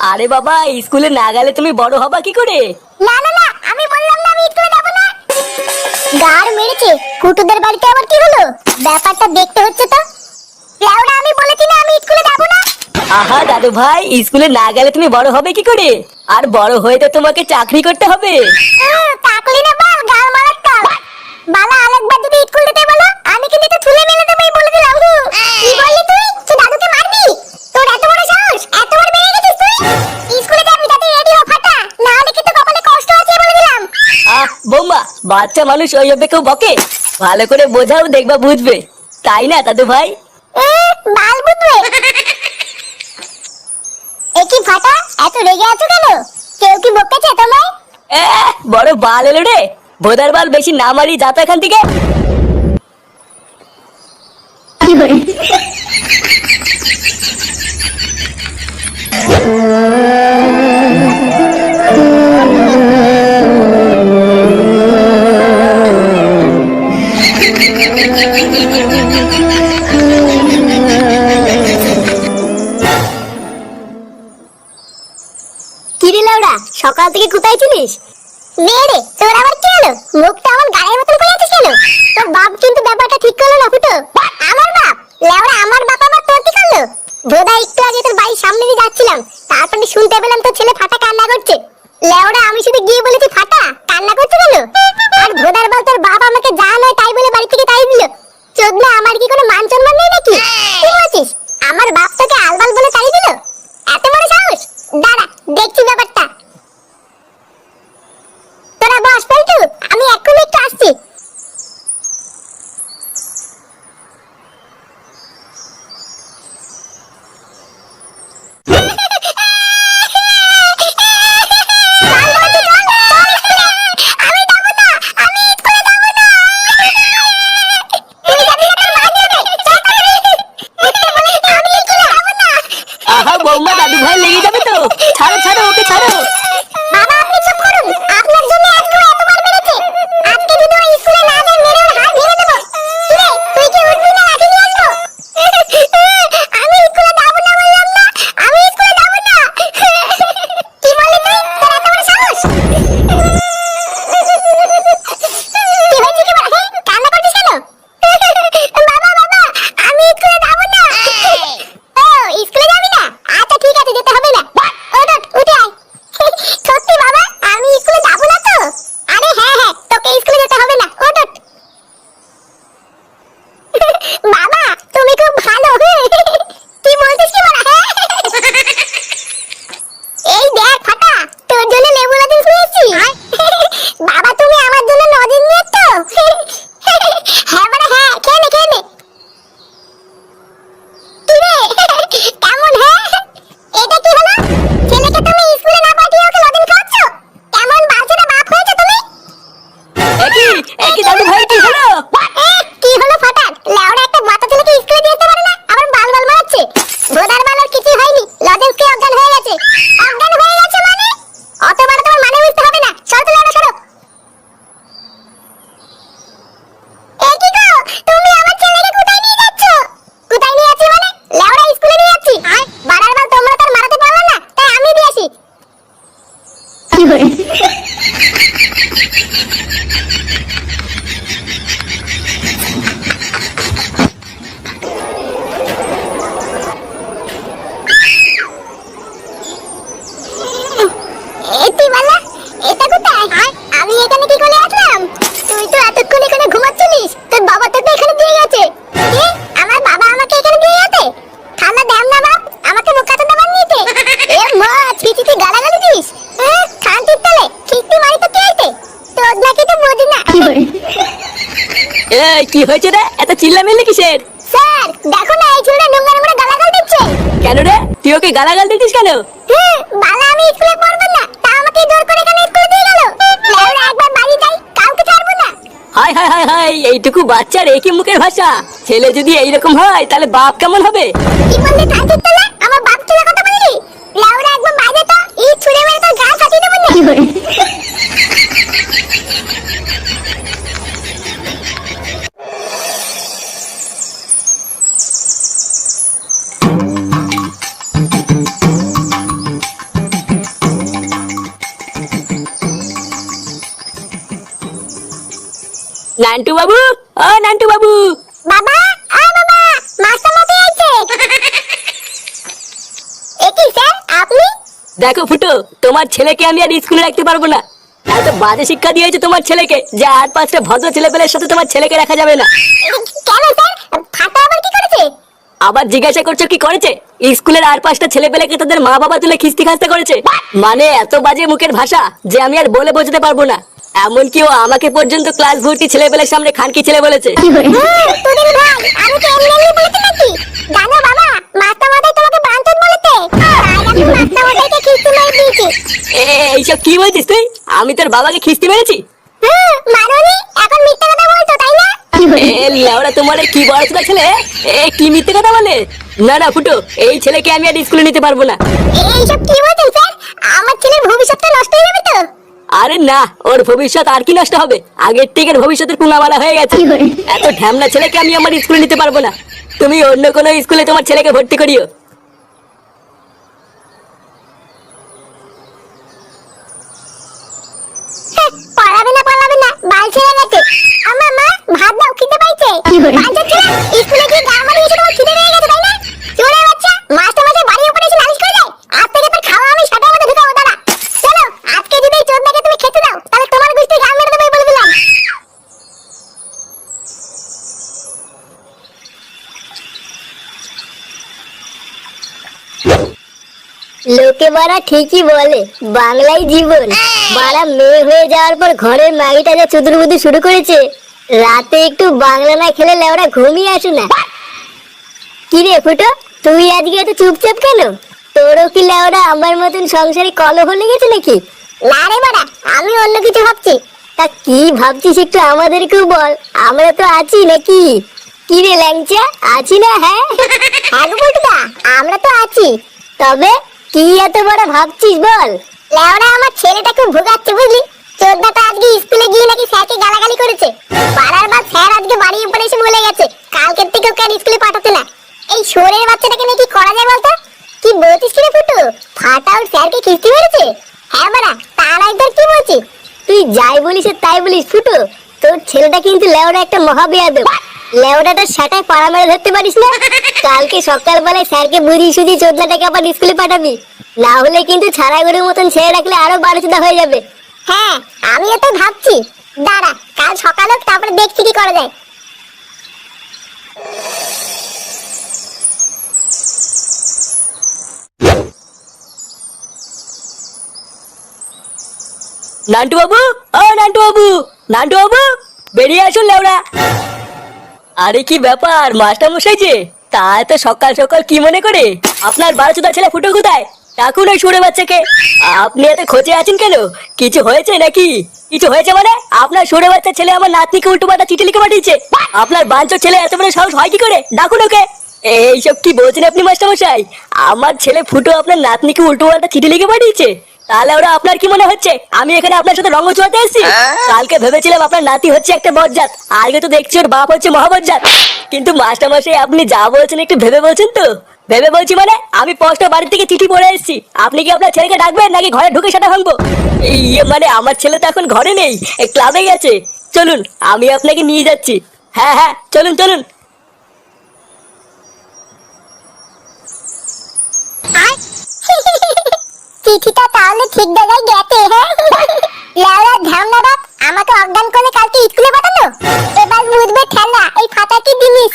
আরে বাবা স্কুলে না গেলে তুমি বড় হবা কি করে? না না না আমি বললাম না আমি স্কুলে যাব না। গার মেরেছে কুটুদের বাড়িতে আবার কি হলো? ব্যাপারটা দেখতে হচ্ছে তো। লেওড়া আমি বলেছি না আমি স্কুলে যাব না। আহা দাদু ভাই স্কুলে না গেলে তুমি বড় হবে কি করে? আর বড় হয়ে তো তোমাকে চাকরি করতে হবে। তাকলি না বাল গাল মারার কাল বালা আরেকবার যদি স্কুল যেতে বলো আমি কিন্তু তো ছুলে মেলে দেবো বলে দিলাম কি বললি তুই? বৌমা বাচ্চা মানুষ ওইভাবে কেউ বকে। ভালো করে বোঝাও দেখবা বুঝবে। তাই না দাদু ভাই? এ, বাল বুঝবে। এ ফাটা এত রেগে আছো কেন? কেউ কি বকেছে তোমায়? এ, বড় বাল এলো রে। ভোদার বাল বেশি না মারি যাতো এখান থেকে। কিরে লাউড়া সকাল থেকে কোথায় ছিলিস? মেয়ে রে, তোর আবার কি হলো? মুখটা আমার গায়ের মতন করে আছিস কেন? তোর বাপ কিন্তু ব্যাপারটা ঠিক করল না ফুটো। আমার বাপ? লাউড়া আমার বাপ আবার তোর কি করল? ভোদা একটু আগে তোর বাড়ির সামনে দিয়ে যাচ্ছিলাম। তারপরে শুনতে পেলাম তোর ছেলে ফাটা কান্না করছে। লেওড়া আমি শুধু গিয়ে বলেছি ফাটা। এই কি হয়েছে রে? এত চিল্লামিল্লি কিসের? স্যার দেখো না এই ছেলেটা নোংরা নোংরা গালাগাল দিচ্ছে। কেন রে? তুই ওকে গালাগাল দিতিস কেন? হুম, বালা আমি স্কুলে পড়ব না তা আমাকে জোর করে এখানে স্কুলে দিয়ে গেল। লেওরা একবার বাড়ি যাই কাউকে ছাড়বো না। হাই হাই হাই হাই এইটুকু বাচ্চার একই মুখের ভাষা। ছেলে যদি এইরকম হয় তাহলে বাপ কেমন হবে? কি বললি কাঁচির তলা আমার বাপ ছেলে কথা বললি? লেওরা একবার বাইরে তো এই ছুড়ে মেরে তোর গাল ফাটিয়ে দেবো না। নান্টু বাবু ও নান্টু বাবু বাবা আ বাবা মাস্টার মশাই একি স্যার আপনি? দেখো ফুটো তোমার ছেলেকে আমি আর স্কুলে রাখতে পারব না। এত বাজে শিক্ষা দিয়েছে তোমার ছেলেকে যে আর পাঁচটা ভদ্র ছেলেপেলের সাথে তোমার ছেলেকে রাখা যাবে না। কেন স্যার? ফাটা আবার কি করেছে? আবার জিজ্ঞাসা করছ কি করেছে? স্কুলের আর পাঁচটা ছেলে পেলেকে তাদের মা বাবা তুলে খিস্তি খাস্তে করেছে? মানে এত বাজে মুখের ভাষা যে আমি আর বলে বোঝাতে পারব না। এমনকি ও আমাকে পর্যন্ত ক্লাস ভর্তি সামনে খানকি ছেলে বলেছে। এইসব কি বলছিস তুই? আমি তোর বাবাকে খিস্তি মেরেছি? লেওড়া তোমার কি বড় ছেলে? এ কি মিথ্যে কথা বলে? না না ফুটো এই ছেলেকে আমি আর স্কুলে নিতে পারব না। এইসব কি বলছেন স্যার? আমার ছেলের ভবিষ্যৎটা নষ্ট হয়ে যাবে তো? আরে না ওর ভবিষ্যৎ আর কি নষ্ট হবে? আগের থেকে ভবিষ্যতের পুঙ্গামালা হয়ে গেছে। এত ঢ্যামনা ছেলেকে আমি আমার স্কুলে নিতে পারব না। তুমি অন্য কোনো স্কুলে তোমার ছেলেকে ভর্তি করিও। পড়াবে না পড়াবে না। বাল ছেড়ে গেছে। আমার মা ভাত দাও খিদে পাইছে। বাঞ্চন ছেলে স্কুলে গিয়ে লোকে বাড়া ঠিকই বলে বাংলাই জীবন। বাড়া মেয়ে হয়ে যাওয়ার পর ঘরের মাগিটা যা চুদুর বুদু শুরু করেছে রাতে একটু বাংলা না খেলে লেওরা ঘুমিয়ে আসু না। কিরে ফুটো তুই আজকে এত চুপচাপ কেন? তোরও কি লেওরা আমার মতন সংসারে কলহ লেগেছে নাকি? না রে বাড়া আমি অন্য কিছু ভাবছি। তা কি ভাবছিস একটু আমাদেরকেও বল আমরা তো আছি নাকি? কি রে ল্যাংচা আছি না হ্যাঁ? হ্যাঁ আমরা তো আছি। তবে কি এত বড় ভাবছিস বল? লেওরা আমার ছেলেটা খুব ভোগাচ্ছে বুঝলি? চোদ্দাটা আজকে স্কুলে গিয়ে নাকি স্যারকে গালাগালি করেছে। পাড়ার বাদ স্যার আজকে বাড়ির উপরে এসে বলে গেছে কালকের থেকে ওকে আর স্কুলে পাঠাতে না। এই শোরের বাচ্চাটাকে নাকি করা যায় বলতো? কি বলছিস কি রে ফুটু? ফাটা ওর স্যারকে কিস্তি মেরেছে? হ্যাঁ বাড়া তোর কি বলছিস? তুই যাই বলিস তাই বলিস ফুটো। তোর ছেলেটা কিন্তু লেওড়া একটা মহাবিয়াদব। লেওড়াটা সেটাই পাড়া মেরে ধরতে পারিস না? কালকে সকালবেলায় স্যারকে বুঝিয়ে সুঝিয়ে চোদ্দাটাকে আবার স্কুলে পাঠাবি। না হলে কিন্তু ছাড়া গরুর মতন ছেড়ে রাখলে আরও বারো হয়ে যাবে। হ্যাঁ। আমিও তো ভাবছি। দাঁড়া কাল সকালে তারপরে দেখছি কি করা যায়। নান্টু বাবু ও নান্টু বাবু নান্টু বাবু বেরিয়ে আসুন লেওড়া আরে কি ব্যাপার মাস্টার মশাই যে? তা এত সকাল সকাল কি মনে করে? আপনার বারো চোদা ছেলে ফুটো কোথায়? ডাকুন ওই সুরে বাচ্চাকে। আপনি এত খোঁজে আছেন কেন? কিছু হয়েছে নাকি? কিছু হয়েছে মানে? আপনার সুরে বাচ্চা ছেলে আমার নাতনিকে উল্টো পাল্টা চিঠি লিখে পাঠিয়েছে। আপনার বাঞ্চ ছেলে এত বড় সাহস হয় কি করে? ডাকুন ওকে। এইসব কি বলছেন আপনি মাস্টার মশাই আমার ছেলে ফুটো আপনার নাতনিকে উল্টো পাল্টা চিঠি লিখে পাঠিয়েছে। তাহলে ওরা আপনার কি মনে হচ্ছে? আমি এখানে আপনার সাথে রঙ চুয়াতে এসেছি। কালকে ভেবেছিলাম আপনার নাতি হচ্ছে একটা বজ্জাত। আজকে তো দেখছি ওর বাপ হচ্ছে মহাবজ্জাত। কিন্তু মাস্টার মশাই আপনি যা বলছেন একটু ভেবে বলছেন তো? ভেবে বলছি মানে আমি পোস্ট বাড়ি থেকে চিঠি পড়ে এসেছি। আপনি কি আপনার ছেলেকে ডাকবেন নাকি ঘরে ঢুকে সেটা ভাঙবো? ইয়ে মানে আমার ছেলে তো এখন ঘরে নেই ক্লাবে গেছে চলুন আমি আপনাকে নিয়ে যাচ্ছি। হ্যাঁ হ্যাঁ চলুন চলুন। চিঠিটা তাহলে ঠিক জায়গায় গেছে হ্যাঁ? লাউরা ধামনা বাপ আমাকে অজ্ঞান করে কালকে স্কুলে পাঠালো এবার বুঝবে ঠেলা, এই ফাটা কি জিনিস।